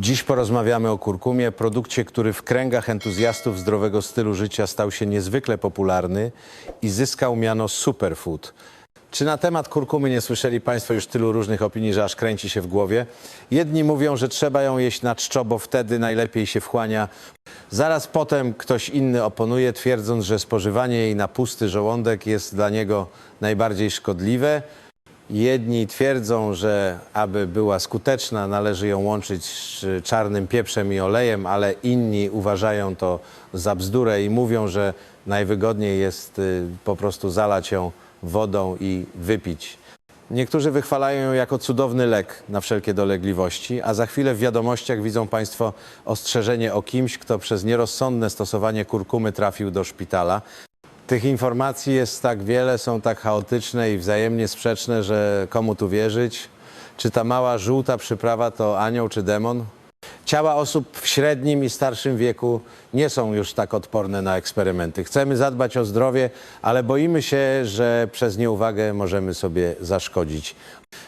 Dziś porozmawiamy o kurkumie, produkcie, który w kręgach entuzjastów zdrowego stylu życia stał się niezwykle popularny i zyskał miano superfood. Czy na temat kurkumy nie słyszeli Państwo już tylu różnych opinii, że aż kręci się w głowie? Jedni mówią, że trzeba ją jeść na czczo, bo wtedy najlepiej się wchłania. Zaraz potem ktoś inny oponuje, twierdząc, że spożywanie jej na pusty żołądek jest dla niego najbardziej szkodliwe. Jedni twierdzą, że aby była skuteczna, należy ją łączyć z czarnym pieprzem i olejem, ale inni uważają to za bzdurę i mówią, że najwygodniej jest y, po prostu zalać ją wodą i wypić. Niektórzy wychwalają ją jako cudowny lek na wszelkie dolegliwości, a za chwilę w wiadomościach widzą Państwo ostrzeżenie o kimś, kto przez nierozsądne stosowanie kurkumy trafił do szpitala. Tych informacji jest tak wiele, są tak chaotyczne i wzajemnie sprzeczne, że komu tu wierzyć? Czy ta mała żółta przyprawa to anioł czy demon? Ciała osób w średnim i starszym wieku nie są już tak odporne na eksperymenty. Chcemy zadbać o zdrowie, ale boimy się, że przez nieuwagę możemy sobie zaszkodzić.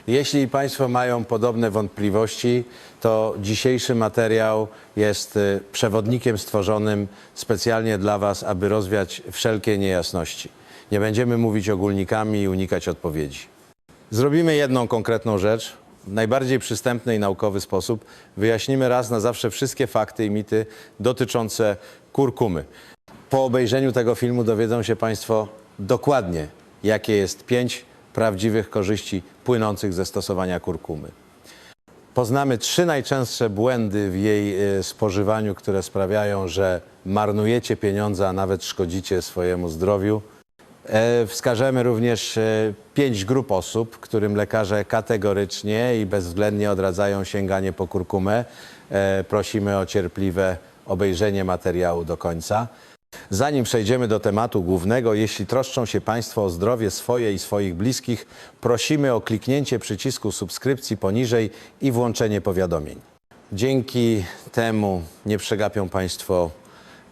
Jeśli Państwo mają podobne wątpliwości, to dzisiejszy materiał jest y, przewodnikiem stworzonym specjalnie dla Was, aby rozwiać wszelkie niejasności. Nie będziemy mówić ogólnikami i unikać odpowiedzi. Zrobimy jedną konkretną rzecz. W najbardziej przystępny i naukowy sposób wyjaśnimy raz na zawsze wszystkie fakty i mity dotyczące kurkumy. Po obejrzeniu tego filmu dowiedzą się Państwo dokładnie, jakie jest pięć prawdziwych korzyści płynących ze stosowania kurkumy. Poznamy trzy najczęstsze błędy w jej e, spożywaniu, które sprawiają, że marnujecie pieniądze, a nawet szkodzicie swojemu zdrowiu. E, Wskażemy również e, pięć grup osób, którym lekarze kategorycznie i bezwzględnie odradzają sięganie po kurkumę. Prosimy o cierpliwe obejrzenie materiału do końca. Zanim przejdziemy do tematu głównego, jeśli troszczą się Państwo o zdrowie swoje i swoich bliskich, prosimy o kliknięcie przycisku subskrypcji poniżej i włączenie powiadomień. Dzięki temu nie przegapią Państwo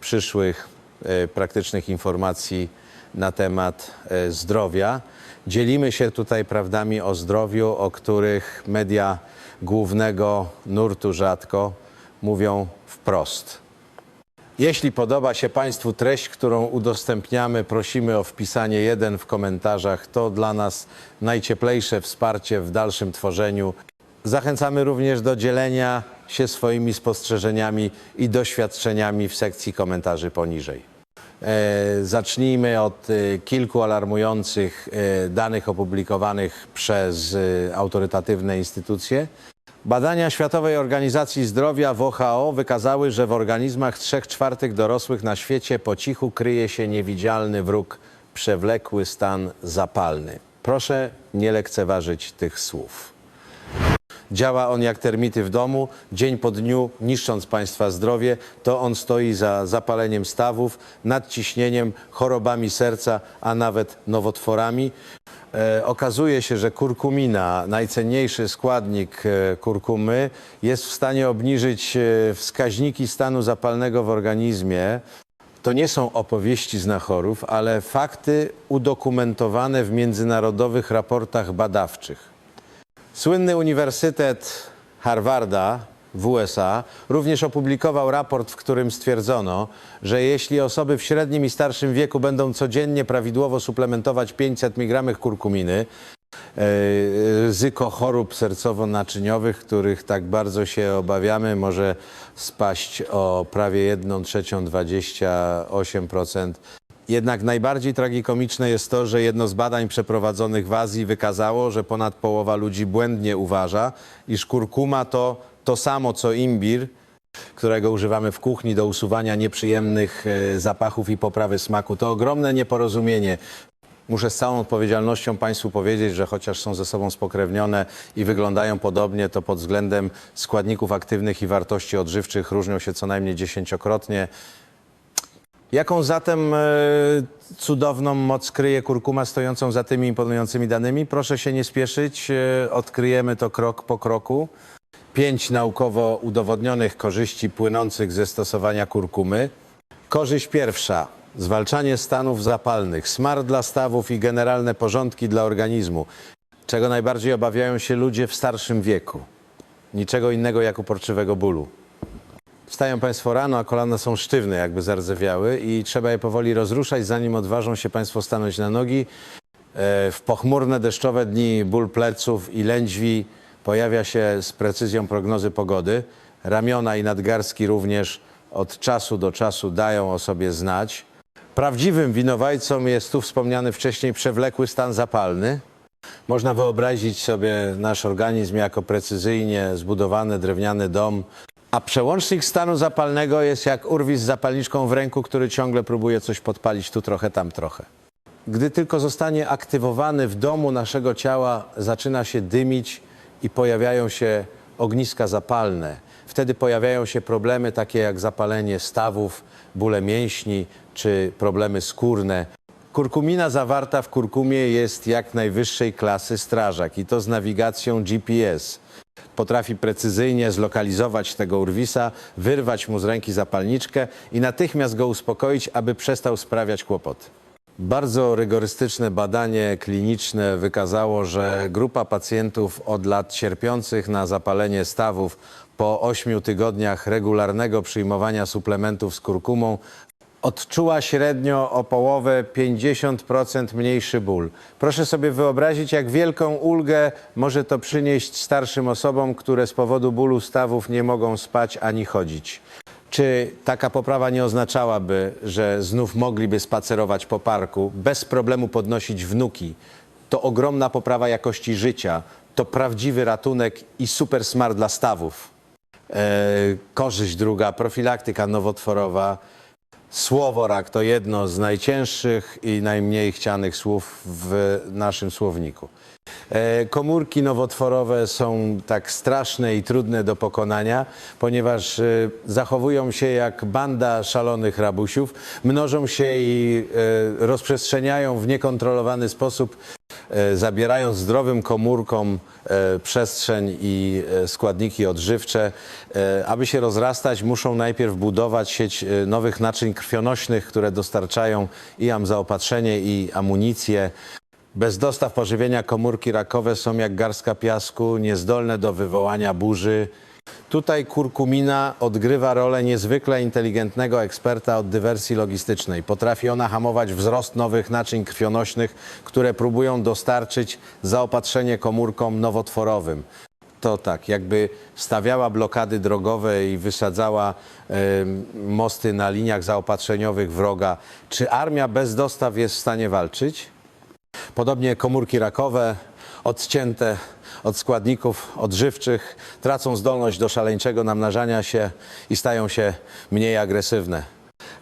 przyszłych e, praktycznych informacji na temat e, zdrowia. Dzielimy się tutaj prawdami o zdrowiu, o których media głównego nurtu rzadko mówią wprost. Jeśli podoba się Państwu treść, którą udostępniamy, prosimy o wpisanie jeden w komentarzach. To dla nas najcieplejsze wsparcie w dalszym tworzeniu. Zachęcamy również do dzielenia się swoimi spostrzeżeniami i doświadczeniami w sekcji komentarzy poniżej. E, Zacznijmy od e, kilku alarmujących e, danych opublikowanych przez autorytatywne instytucje. Badania Światowej Organizacji Zdrowia WHO wykazały, że w organizmach 3 czwartych dorosłych na świecie po cichu kryje się niewidzialny wróg, przewlekły stan zapalny. Proszę nie lekceważyć tych słów. Działa on jak termity w domu, dzień po dniu, niszcząc Państwa zdrowie. To on stoi za zapaleniem stawów, nadciśnieniem, chorobami serca, a nawet nowotworami. E, okazuje się, że kurkumina, najcenniejszy składnik e, kurkumy, jest w stanie obniżyć e, wskaźniki stanu zapalnego w organizmie. To nie są opowieści znachorów, ale fakty udokumentowane w międzynarodowych raportach badawczych. Słynny Uniwersytet Harvarda w USA również opublikował raport, w którym stwierdzono, że jeśli osoby w średnim i starszym wieku będą codziennie prawidłowo suplementować 500 mg kurkuminy, e, ryzyko chorób sercowo-naczyniowych, których tak bardzo się obawiamy, może spaść o prawie 1 trzecią, 28%. Jednak najbardziej tragikomiczne jest to, że jedno z badań przeprowadzonych w Azji wykazało, że ponad połowa ludzi błędnie uważa, iż kurkuma to to samo co imbir, którego używamy w kuchni do usuwania nieprzyjemnych e, zapachów i poprawy smaku. To ogromne nieporozumienie. Muszę z całą odpowiedzialnością Państwu powiedzieć, że chociaż są ze sobą spokrewnione i wyglądają podobnie, to pod względem składników aktywnych i wartości odżywczych różnią się co najmniej dziesięciokrotnie. Jaką zatem e, cudowną moc kryje kurkuma stojącą za tymi imponującymi danymi? Proszę się nie spieszyć, e, odkryjemy to krok po kroku. Pięć naukowo udowodnionych korzyści płynących ze stosowania kurkumy. Korzyść pierwsza. Zwalczanie stanów zapalnych, smar dla stawów i generalne porządki dla organizmu, czego najbardziej obawiają się ludzie w starszym wieku. niczego innego jak uporczywego bólu. Wstają Państwo rano, a kolana są sztywne, jakby zardzewiały i trzeba je powoli rozruszać, zanim odważą się Państwo stanąć na nogi. E, W pochmurne, deszczowe dni ból pleców i lędźwi pojawia się z precyzją prognozy pogody. Ramiona i nadgarstki również od czasu do czasu dają o sobie znać. Prawdziwym winowajcą jest tu wspomniany wcześniej przewlekły stan zapalny. Można wyobrazić sobie nasz organizm jako precyzyjnie zbudowany drewniany dom, a przełącznik stanu zapalnego jest jak urwis z zapalniczką w ręku, który ciągle próbuje coś podpalić tu trochę, tam trochę. Gdy tylko zostanie aktywowany w domu naszego ciała, zaczyna się dymić i pojawiają się ogniska zapalne. Wtedy pojawiają się problemy takie jak zapalenie stawów, bóle mięśni czy problemy skórne. Kurkumina zawarta w kurkumie jest jak najwyższej klasy strażak i to z nawigacją GPS. Potrafi precyzyjnie zlokalizować tego urwisa, wyrwać mu z ręki zapalniczkę i natychmiast go uspokoić, aby przestał sprawiać kłopoty. Bardzo rygorystyczne badanie kliniczne wykazało, że grupa pacjentów od lat cierpiących na zapalenie stawów po 8 tygodniach regularnego przyjmowania suplementów z kurkumą odczuła średnio o połowę 50% mniejszy ból. Proszę sobie wyobrazić, jak wielką ulgę może to przynieść starszym osobom, które z powodu bólu stawów nie mogą spać ani chodzić. Czy taka poprawa nie oznaczałaby, że znów mogliby spacerować po parku, bez problemu podnosić wnuki? To ogromna poprawa jakości życia, to prawdziwy ratunek i super smart dla stawów. E, korzyść druga, profilaktyka nowotworowa. Słoworak to jedno z najcięższych i najmniej chcianych słów w naszym słowniku. E, Komórki nowotworowe są tak straszne i trudne do pokonania, ponieważ e, zachowują się jak banda szalonych rabusiów, mnożą się i e, rozprzestrzeniają w niekontrolowany sposób, zabierając zdrowym komórkom przestrzeń i składniki odżywcze. Aby się rozrastać, muszą najpierw budować sieć nowych naczyń krwionośnych, które dostarczają i am zaopatrzenie, i amunicję. Bez dostaw pożywienia komórki rakowe są jak garstka piasku, niezdolne do wywołania burzy. Tutaj kurkumina odgrywa rolę niezwykle inteligentnego eksperta od dywersji logistycznej. Potrafi ona hamować wzrost nowych naczyń krwionośnych, które próbują dostarczyć zaopatrzenie komórkom nowotworowym. To tak, jakby stawiała blokady drogowe i wysadzała em, mosty na liniach zaopatrzeniowych wroga. Czy armia bez dostaw jest w stanie walczyć? Podobnie komórki rakowe, odcięte od składników odżywczych, tracą zdolność do szaleńczego namnażania się i stają się mniej agresywne.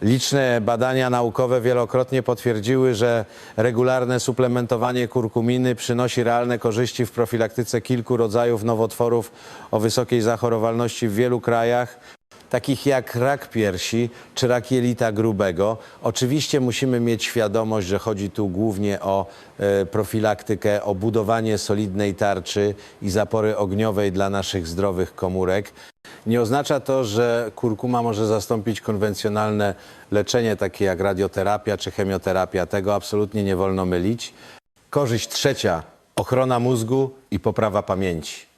Liczne badania naukowe wielokrotnie potwierdziły, że regularne suplementowanie kurkuminy przynosi realne korzyści w profilaktyce kilku rodzajów nowotworów o wysokiej zachorowalności w wielu krajach takich jak rak piersi czy rak jelita grubego. Oczywiście musimy mieć świadomość, że chodzi tu głównie o e, profilaktykę, o budowanie solidnej tarczy i zapory ogniowej dla naszych zdrowych komórek. Nie oznacza to, że kurkuma może zastąpić konwencjonalne leczenie, takie jak radioterapia czy chemioterapia. Tego absolutnie nie wolno mylić. Korzyść trzecia ochrona mózgu i poprawa pamięci.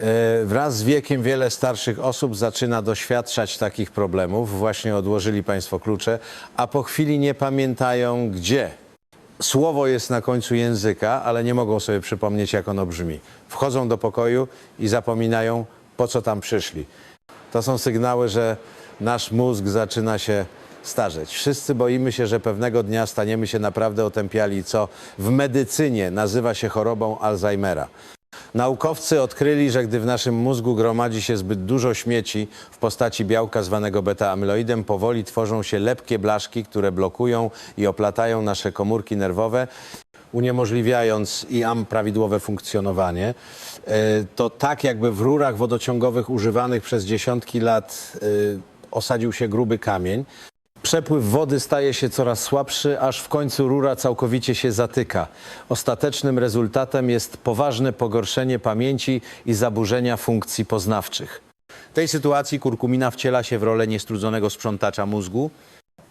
E, Wraz z wiekiem wiele starszych osób zaczyna doświadczać takich problemów. Właśnie odłożyli Państwo klucze, a po chwili nie pamiętają gdzie. Słowo jest na końcu języka, ale nie mogą sobie przypomnieć, jak ono brzmi. Wchodzą do pokoju i zapominają, po co tam przyszli. To są sygnały, że nasz mózg zaczyna się starzeć. Wszyscy boimy się, że pewnego dnia staniemy się naprawdę otępiali, co w medycynie nazywa się chorobą Alzheimera. Naukowcy odkryli, że gdy w naszym mózgu gromadzi się zbyt dużo śmieci w postaci białka zwanego beta-amyloidem, powoli tworzą się lepkie blaszki, które blokują i oplatają nasze komórki nerwowe, uniemożliwiając i am prawidłowe funkcjonowanie. E, To tak jakby w rurach wodociągowych używanych przez dziesiątki lat e, osadził się gruby kamień. Przepływ wody staje się coraz słabszy, aż w końcu rura całkowicie się zatyka. Ostatecznym rezultatem jest poważne pogorszenie pamięci i zaburzenia funkcji poznawczych. W tej sytuacji kurkumina wciela się w rolę niestrudzonego sprzątacza mózgu.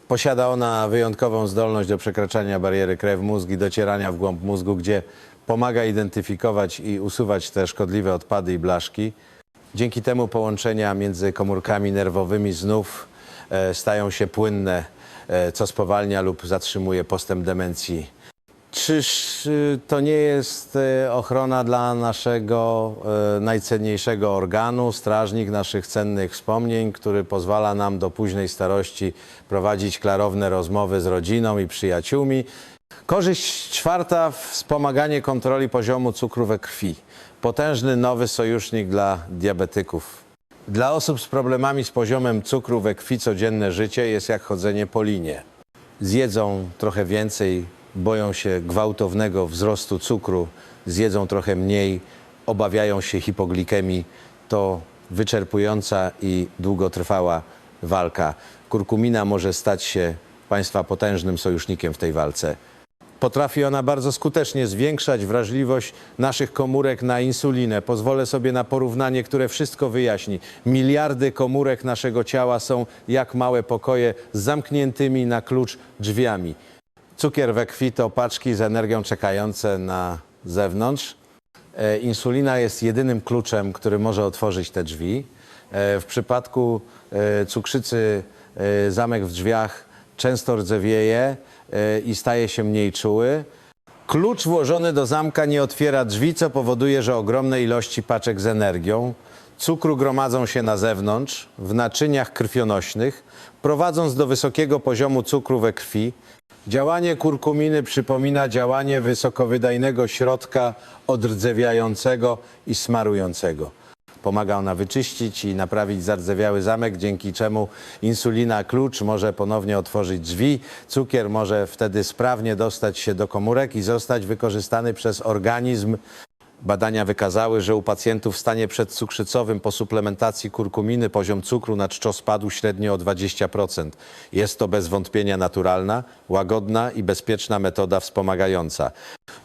Posiada ona wyjątkową zdolność do przekraczania bariery krew-mózg i docierania w głąb mózgu, gdzie pomaga identyfikować i usuwać te szkodliwe odpady i blaszki. Dzięki temu połączenia między komórkami nerwowymi znów stają się płynne, e, co spowalnia lub zatrzymuje postęp demencji. Czyż y, to nie jest e, ochrona dla naszego e, najcenniejszego organu, strażnik naszych cennych wspomnień, który pozwala nam do późnej starości prowadzić klarowne rozmowy z rodziną i przyjaciółmi? Korzyść czwarta wspomaganie kontroli poziomu cukru we krwi. Potężny nowy sojusznik dla diabetyków. Dla osób z problemami z poziomem cukru we krwi codzienne życie jest jak chodzenie po linie. Zjedzą trochę więcej, boją się gwałtownego wzrostu cukru, zjedzą trochę mniej, obawiają się hipoglikemii. To wyczerpująca i długotrwała walka. Kurkumina może stać się Państwa potężnym sojusznikiem w tej walce. Potrafi ona bardzo skutecznie zwiększać wrażliwość naszych komórek na insulinę. Pozwolę sobie na porównanie, które wszystko wyjaśni. Miliardy komórek naszego ciała są jak małe pokoje z zamkniętymi na klucz drzwiami. Cukier we krwi to paczki z energią czekające na zewnątrz. E, Insulina jest jedynym kluczem, który może otworzyć te drzwi. E, W przypadku e, cukrzycy zamek w drzwiach często rdzewieje i staje się mniej czuły. Klucz włożony do zamka nie otwiera drzwi, co powoduje, że ogromne ilości paczek z energią cukru gromadzą się na zewnątrz, w naczyniach krwionośnych, prowadząc do wysokiego poziomu cukru we krwi. Działanie kurkuminy przypomina działanie wysokowydajnego środka odrdzewiającego i smarującego. Pomaga ona wyczyścić i naprawić zardzewiały zamek, dzięki czemu insulina klucz może ponownie otworzyć drzwi. Cukier może wtedy sprawnie dostać się do komórek i zostać wykorzystany przez organizm. Badania wykazały, że u pacjentów w stanie przedcukrzycowym po suplementacji kurkuminy poziom cukru na czczo spadł średnio o 20%. Jest to bez wątpienia naturalna, łagodna i bezpieczna metoda wspomagająca.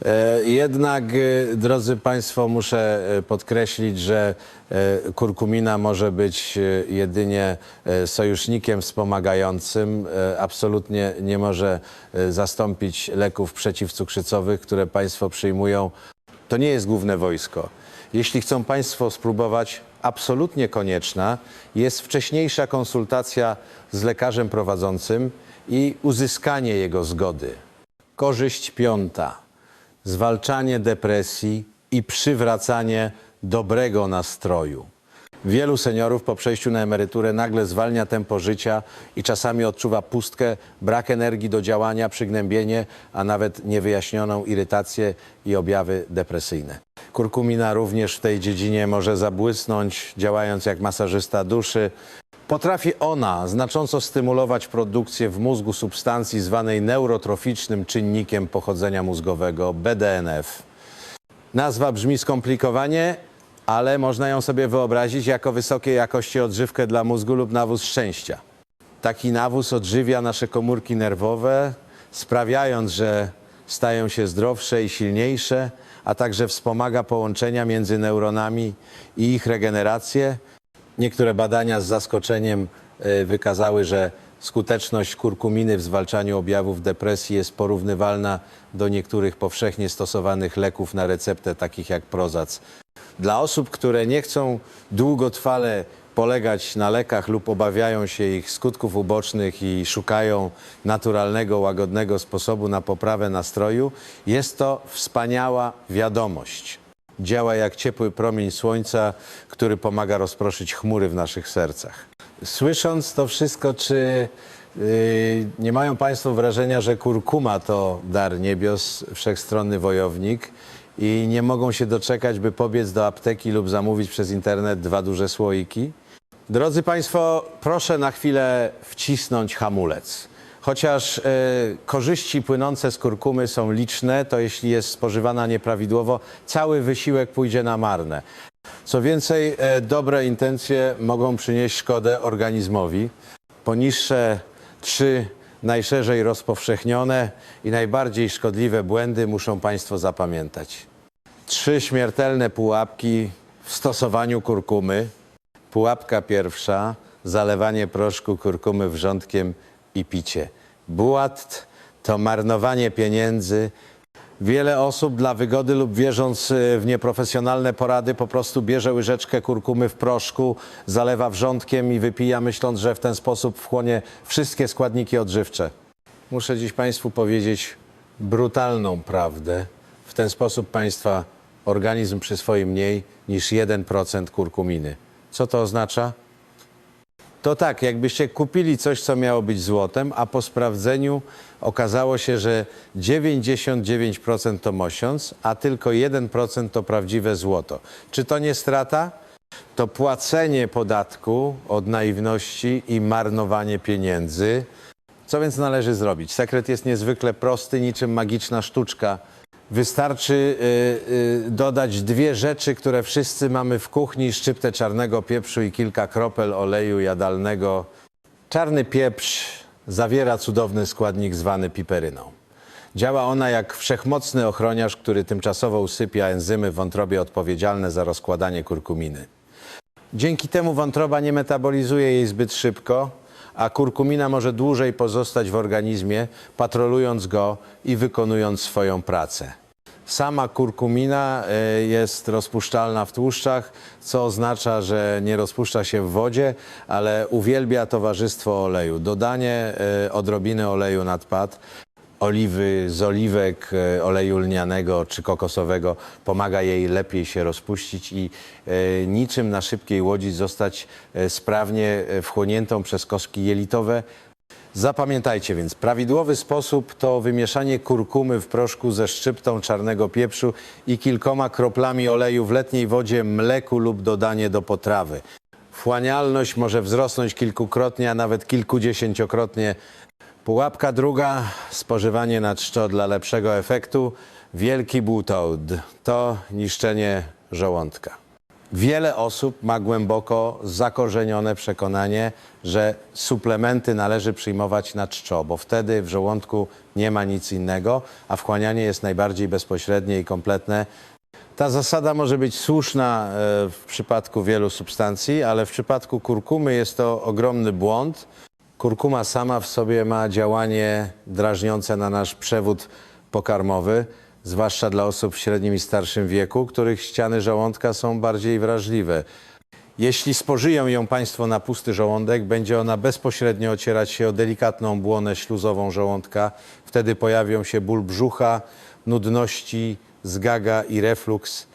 E, Jednak, e, drodzy Państwo, muszę e, podkreślić, że kurkumina może być jedynie sojusznikiem wspomagającym. Absolutnie nie może zastąpić leków przeciwcukrzycowych, które Państwo przyjmują. To nie jest główne wojsko. Jeśli chcą Państwo spróbować, absolutnie konieczna jest wcześniejsza konsultacja z lekarzem prowadzącym i uzyskanie jego zgody. Korzyść piąta. Zwalczanie depresji i przywracanie dobrego nastroju. Wielu seniorów po przejściu na emeryturę nagle zwalnia tempo życia i czasami odczuwa pustkę, brak energii do działania, przygnębienie, a nawet niewyjaśnioną irytację i objawy depresyjne. Kurkumina również w tej dziedzinie może zabłysnąć, działając jak masażysta duszy. Potrafi ona znacząco stymulować produkcję w mózgu substancji zwanej neurotroficznym czynnikiem pochodzenia mózgowego BDNF. Nazwa brzmi skomplikowanie, ale można ją sobie wyobrazić jako wysokiej jakości odżywkę dla mózgu lub nawóz szczęścia. Taki nawóz odżywia nasze komórki nerwowe, sprawiając, że stają się zdrowsze i silniejsze, a także wspomaga połączenia między neuronami i ich regenerację. Niektóre badania z zaskoczeniem e, wykazały, że skuteczność kurkuminy w zwalczaniu objawów depresji jest porównywalna do niektórych powszechnie stosowanych leków na receptę, takich jak Prozac. Dla osób, które nie chcą długotrwale polegać na lekach lub obawiają się ich skutków ubocznych i szukają naturalnego, łagodnego sposobu na poprawę nastroju, jest to wspaniała wiadomość. Działa jak ciepły promień słońca, który pomaga rozproszyć chmury w naszych sercach. Słysząc to wszystko, czy yy, nie mają Państwo wrażenia, że kurkuma to dar niebios, wszechstronny wojownik i nie mogą się doczekać, by pobiec do apteki lub zamówić przez internet dwa duże słoiki? Drodzy Państwo, proszę na chwilę wcisnąć hamulec. Chociaż e, korzyści płynące z kurkumy są liczne, to jeśli jest spożywana nieprawidłowo, cały wysiłek pójdzie na marne. Co więcej, e, dobre intencje mogą przynieść szkodę organizmowi. Poniższe trzy najszerzej rozpowszechnione i najbardziej szkodliwe błędy muszą Państwo zapamiętać. Trzy śmiertelne pułapki w stosowaniu kurkumy. Pułapka pierwsza, zalewanie proszku kurkumy wrzątkiem i picie. Błat to marnowanie pieniędzy Wiele osób dla wygody lub wierząc y, w nieprofesjonalne porady po prostu bierze łyżeczkę kurkumy w proszku, zalewa wrzątkiem i wypija, myśląc, że w ten sposób wchłonie wszystkie składniki odżywcze. Muszę dziś Państwu powiedzieć brutalną prawdę. W ten sposób Państwa organizm przyswoi mniej niż 1% kurkuminy. Co to oznacza? To tak, jakbyście kupili coś, co miało być złotem, a po sprawdzeniu okazało się, że 99% to mosiąc, a tylko 1% to prawdziwe złoto. Czy to nie strata? To płacenie podatku od naiwności i marnowanie pieniędzy. Co więc należy zrobić? Sekret jest niezwykle prosty, niczym magiczna sztuczka. Wystarczy y, y, dodać dwie rzeczy, które wszyscy mamy w kuchni: szczyptę czarnego pieprzu i kilka kropel oleju jadalnego. Czarny pieprz zawiera cudowny składnik zwany piperyną. Działa ona jak wszechmocny ochroniarz, który tymczasowo usypia enzymy w wątrobie odpowiedzialne za rozkładanie kurkuminy. Dzięki temu wątroba nie metabolizuje jej zbyt szybko, a kurkumina może dłużej pozostać w organizmie, patrolując go i wykonując swoją pracę. Sama kurkumina e, jest rozpuszczalna w tłuszczach, co oznacza, że nie rozpuszcza się w wodzie, ale uwielbia towarzystwo oleju. Dodanie e, odrobiny oleju nad pad oliwy z oliwek, e, oleju lnianego czy kokosowego pomaga jej lepiej się rozpuścić i niczym na szybkiej łodzi zostać sprawnie wchłoniętą przez kostki jelitowe. Zapamiętajcie więc, prawidłowy sposób to wymieszanie kurkumy w proszku ze szczyptą czarnego pieprzu i kilkoma kroplami oleju w letniej wodzie, mleku lub dodanie do potrawy. Wchłanialność może wzrosnąć kilkukrotnie, a nawet kilkudziesięciokrotnie. Pułapka druga, spożywanie na czczo dla lepszego efektu. Wielki butołd to niszczenie żołądka. Wiele osób ma głęboko zakorzenione przekonanie, że suplementy należy przyjmować na czczo, bo wtedy w żołądku nie ma nic innego, a wchłanianie jest najbardziej bezpośrednie i kompletne. Ta zasada może być słuszna e, w przypadku wielu substancji, ale w przypadku kurkumy jest to ogromny błąd. Kurkuma sama w sobie ma działanie drażniące na nasz przewód pokarmowy, zwłaszcza dla osób w średnim i starszym wieku, których ściany żołądka są bardziej wrażliwe. Jeśli spożyją ją Państwo na pusty żołądek, będzie ona bezpośrednio ocierać się o delikatną błonę śluzową żołądka. Wtedy pojawią się ból brzucha, nudności, zgaga i refluks.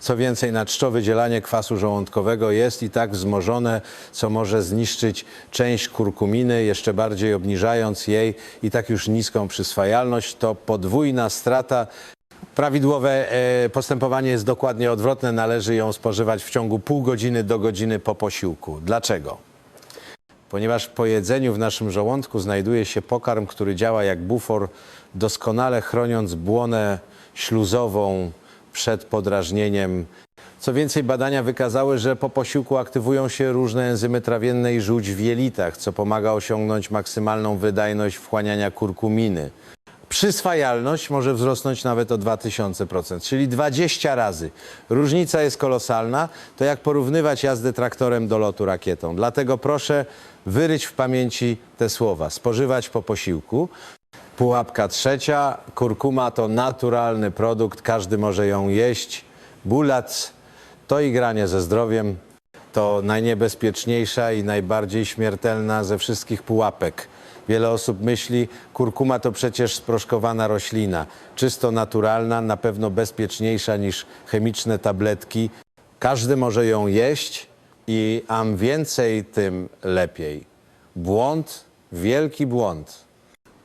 Co więcej, na czczo wydzielanie kwasu żołądkowego jest i tak wzmożone, co może zniszczyć część kurkuminy, jeszcze bardziej obniżając jej i tak już niską przyswajalność. To podwójna strata. Prawidłowe e, postępowanie jest dokładnie odwrotne. Należy ją spożywać w ciągu pół godziny do godziny po posiłku. Dlaczego? ponieważ po jedzeniu w naszym żołądku znajduje się pokarm, który działa jak bufor, doskonale chroniąc błonę śluzową przed podrażnieniem. Co więcej, badania wykazały, że po posiłku aktywują się różne enzymy trawienne i żółć w jelitach, co pomaga osiągnąć maksymalną wydajność wchłaniania kurkuminy. Przyswajalność może wzrosnąć nawet o 2000%, czyli 20 razy. Różnica jest kolosalna. To jak porównywać jazdę traktorem do lotu rakietą. Dlatego proszę wyryć w pamięci te słowa. Spożywać po posiłku. Pułapka trzecia. Kurkuma to naturalny produkt. Każdy może ją jeść. Bulac to igranie ze zdrowiem. To najniebezpieczniejsza i najbardziej śmiertelna ze wszystkich pułapek. Wiele osób myśli, kurkuma to przecież sproszkowana roślina, czysto naturalna, na pewno bezpieczniejsza niż chemiczne tabletki. Każdy może ją jeść i am więcej, tym lepiej. Błąd, wielki błąd.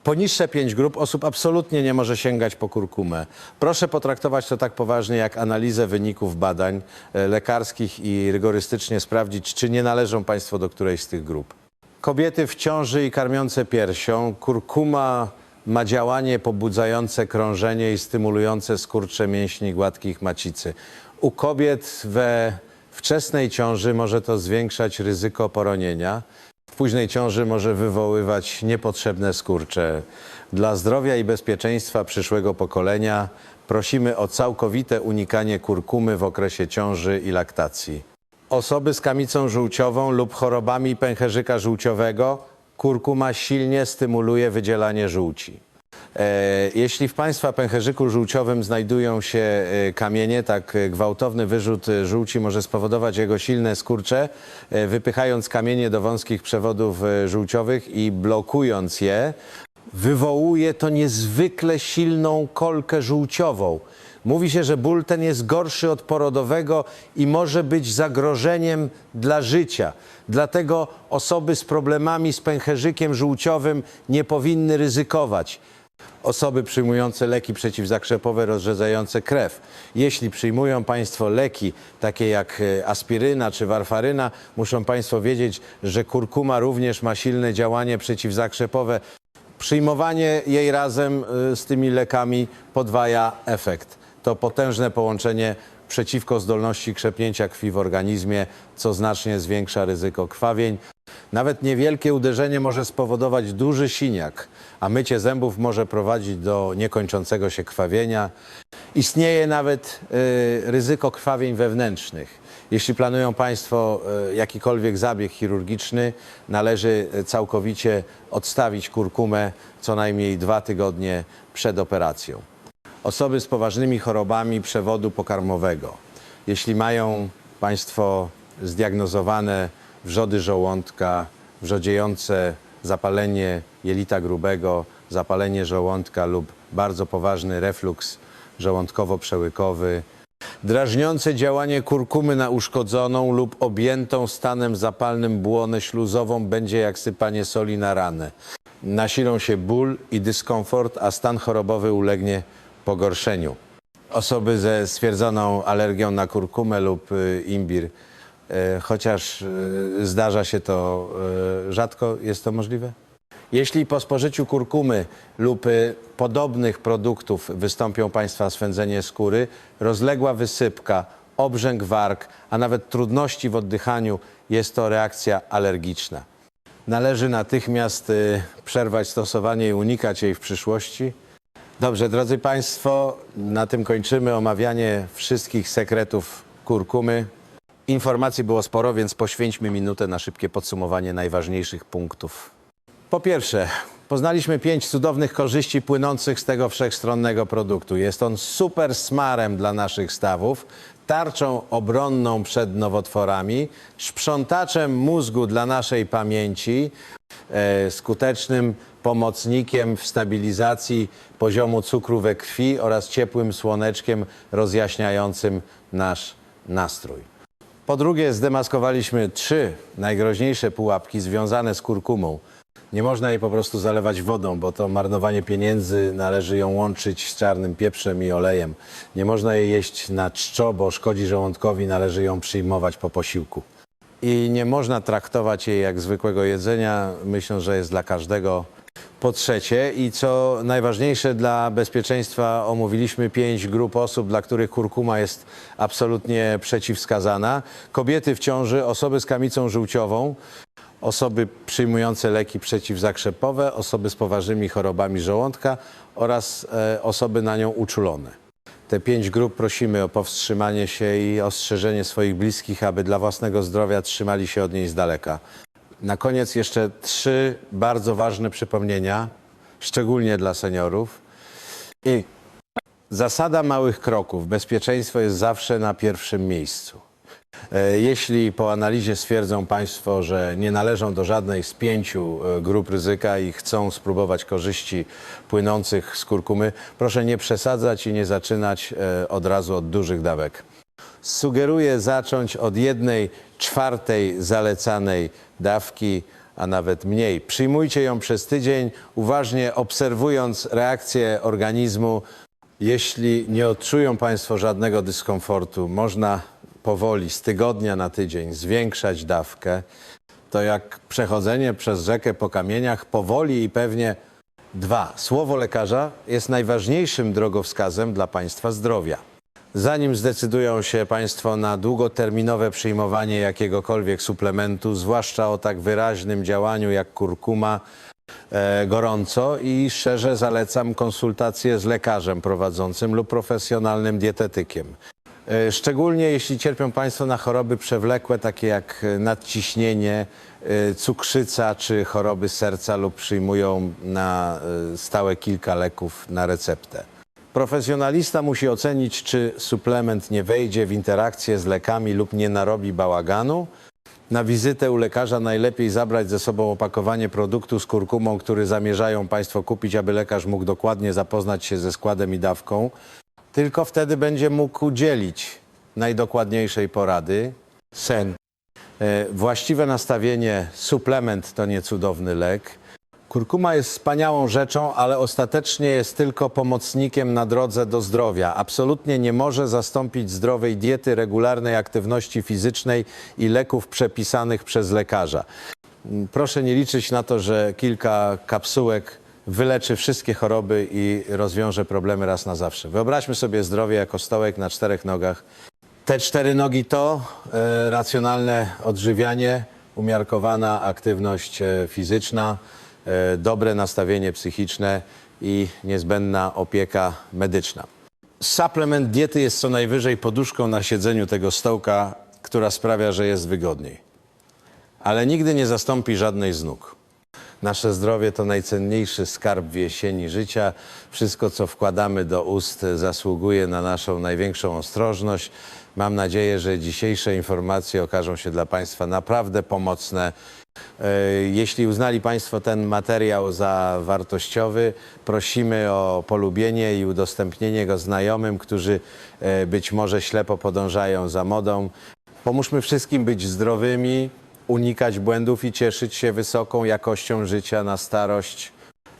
Poniższe pięć grup osób absolutnie nie może sięgać po kurkumę. Proszę potraktować to tak poważnie jak analizę wyników badań e, lekarskich i rygorystycznie sprawdzić, czy nie należą Państwo do którejś z tych grup. Kobiety w ciąży i karmiące piersią, kurkuma ma działanie pobudzające krążenie i stymulujące skurcze mięśni gładkich macicy. U kobiet we wczesnej ciąży może to zwiększać ryzyko poronienia. W późnej ciąży może wywoływać niepotrzebne skurcze. Dla zdrowia i bezpieczeństwa przyszłego pokolenia prosimy o całkowite unikanie kurkumy w okresie ciąży i laktacji. Osoby z kamicą żółciową lub chorobami pęcherzyka żółciowego kurkuma silnie stymuluje wydzielanie żółci. E, jeśli w Państwa pęcherzyku żółciowym znajdują się e, kamienie, tak e, gwałtowny wyrzut żółci może spowodować jego silne skurcze, wypychając kamienie do wąskich przewodów żółciowych i blokując je, wywołuje to niezwykle silną kolkę żółciową. Mówi się, że ból ten jest gorszy od porodowego i może być zagrożeniem dla życia. Dlatego osoby z problemami z pęcherzykiem żółciowym nie powinny ryzykować. Osoby przyjmujące leki przeciwzakrzepowe rozrzedzające krew. Jeśli przyjmują Państwo leki takie jak e, aspiryna czy warfaryna, muszą Państwo wiedzieć, że kurkuma również ma silne działanie przeciwzakrzepowe. Przyjmowanie jej razem y, z tymi lekami podwaja efekt. To potężne połączenie przeciwko zdolności krzepnięcia krwi w organizmie, co znacznie zwiększa ryzyko krwawień. Nawet niewielkie uderzenie może spowodować duży siniak, a mycie zębów może prowadzić do niekończącego się krwawienia. Istnieje nawet y, ryzyko krwawień wewnętrznych. Jeśli planują Państwo y, jakikolwiek zabieg chirurgiczny, należy całkowicie odstawić kurkumę co najmniej dwa tygodnie przed operacją. Osoby z poważnymi chorobami przewodu pokarmowego. Jeśli mają Państwo zdiagnozowane wrzody żołądka, wrzodziejące zapalenie jelita grubego, zapalenie żołądka lub bardzo poważny refluks żołądkowo-przełykowy, drażniące działanie kurkumy na uszkodzoną lub objętą stanem zapalnym błonę śluzową będzie jak sypanie soli na ranę. Nasilą się ból i dyskomfort, a stan chorobowy ulegnie pogorszeniu. Osoby ze stwierdzoną alergią na kurkumę lub y, imbir, chociaż y, zdarza się to y, rzadko, jest to możliwe? Jeśli po spożyciu kurkumy lub podobnych produktów wystąpią Państwa swędzenie skóry, rozległa wysypka, obrzęk warg, a nawet trudności w oddychaniu, jest to reakcja alergiczna. Należy natychmiast przerwać stosowanie i unikać jej w przyszłości. Dobrze, drodzy Państwo, na tym kończymy omawianie wszystkich sekretów kurkumy. Informacji było sporo, więc poświęćmy minutę na szybkie podsumowanie najważniejszych punktów. Po pierwsze, poznaliśmy pięć cudownych korzyści płynących z tego wszechstronnego produktu. Jest on super smarem dla naszych stawów, tarczą obronną przed nowotworami, sprzątaczem mózgu dla naszej pamięci, e, skutecznym pomocnikiem w stabilizacji poziomu cukru we krwi oraz ciepłym słoneczkiem rozjaśniającym nasz nastrój. Po drugie, zdemaskowaliśmy trzy najgroźniejsze pułapki związane z kurkumą. Nie można jej po prostu zalewać wodą, bo to marnowanie pieniędzy, należy ją łączyć z czarnym pieprzem i olejem. Nie można jej jeść na czczo, bo szkodzi żołądkowi, należy ją przyjmować po posiłku. I nie można traktować jej jak zwykłego jedzenia. Myślę, że jest dla każdego. Po trzecie i co najważniejsze dla bezpieczeństwa omówiliśmy pięć grup osób, dla których kurkuma jest absolutnie przeciwwskazana. Kobiety w ciąży, osoby z kamicą żółciową, osoby przyjmujące leki przeciwzakrzepowe, osoby z poważnymi chorobami żołądka oraz e, osoby na nią uczulone. Te pięć grup prosimy o powstrzymanie się i ostrzeżenie swoich bliskich, aby dla własnego zdrowia trzymali się od niej z daleka. Na koniec jeszcze trzy bardzo ważne przypomnienia, szczególnie dla seniorów. I zasada małych kroków. Bezpieczeństwo jest zawsze na pierwszym miejscu. E, Jeśli po analizie stwierdzą Państwo, że nie należą do żadnej z pięciu e, grup ryzyka i chcą spróbować korzyści płynących z kurkumy, proszę nie przesadzać i nie zaczynać e, od razu od dużych dawek. Sugeruję zacząć od jednej czwartej zalecanej dawki, a nawet mniej. Przyjmujcie ją przez tydzień, uważnie obserwując reakcję organizmu. Jeśli nie odczują Państwo żadnego dyskomfortu, można powoli z tygodnia na tydzień zwiększać dawkę. To jak przechodzenie przez rzekę po kamieniach, powoli i pewnie Dwa. Słowo lekarza jest najważniejszym drogowskazem dla Państwa zdrowia. Zanim zdecydują się Państwo na długoterminowe przyjmowanie jakiegokolwiek suplementu, zwłaszcza o tak wyraźnym działaniu jak kurkuma, e, gorąco i szczerze zalecam konsultację z lekarzem prowadzącym lub profesjonalnym dietetykiem. E, Szczególnie jeśli cierpią Państwo na choroby przewlekłe, takie jak nadciśnienie, e, cukrzyca czy choroby serca lub przyjmują na e, stałe kilka leków na receptę. Profesjonalista musi ocenić, czy suplement nie wejdzie w interakcję z lekami lub nie narobi bałaganu. Na wizytę u lekarza najlepiej zabrać ze sobą opakowanie produktu z kurkumą, który zamierzają Państwo kupić, aby lekarz mógł dokładnie zapoznać się ze składem i dawką. Tylko wtedy będzie mógł udzielić najdokładniejszej porady. Sen. E, Właściwe nastawienie, suplement to nie cudowny lek. Kurkuma jest wspaniałą rzeczą, ale ostatecznie jest tylko pomocnikiem na drodze do zdrowia. Absolutnie nie może zastąpić zdrowej diety, regularnej aktywności fizycznej i leków przepisanych przez lekarza. Proszę nie liczyć na to, że kilka kapsułek wyleczy wszystkie choroby i rozwiąże problemy raz na zawsze. Wyobraźmy sobie zdrowie jako stołek na czterech nogach. Te cztery nogi to e, racjonalne odżywianie, umiarkowana aktywność e, fizyczna, dobre nastawienie psychiczne i niezbędna opieka medyczna. Suplement diety jest co najwyżej poduszką na siedzeniu tego stołka, która sprawia, że jest wygodniej. Ale nigdy nie zastąpi żadnej z nóg. Nasze zdrowie to najcenniejszy skarb w jesieni życia. Wszystko, co wkładamy do ust, zasługuje na naszą największą ostrożność. Mam nadzieję, że dzisiejsze informacje okażą się dla Państwa naprawdę pomocne. E, Jeśli uznali Państwo ten materiał za wartościowy, prosimy o polubienie i udostępnienie go znajomym, którzy e, być może ślepo podążają za modą. Pomóżmy wszystkim być zdrowymi, unikać błędów i cieszyć się wysoką jakością życia na starość.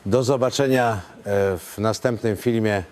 Do zobaczenia e, w następnym filmie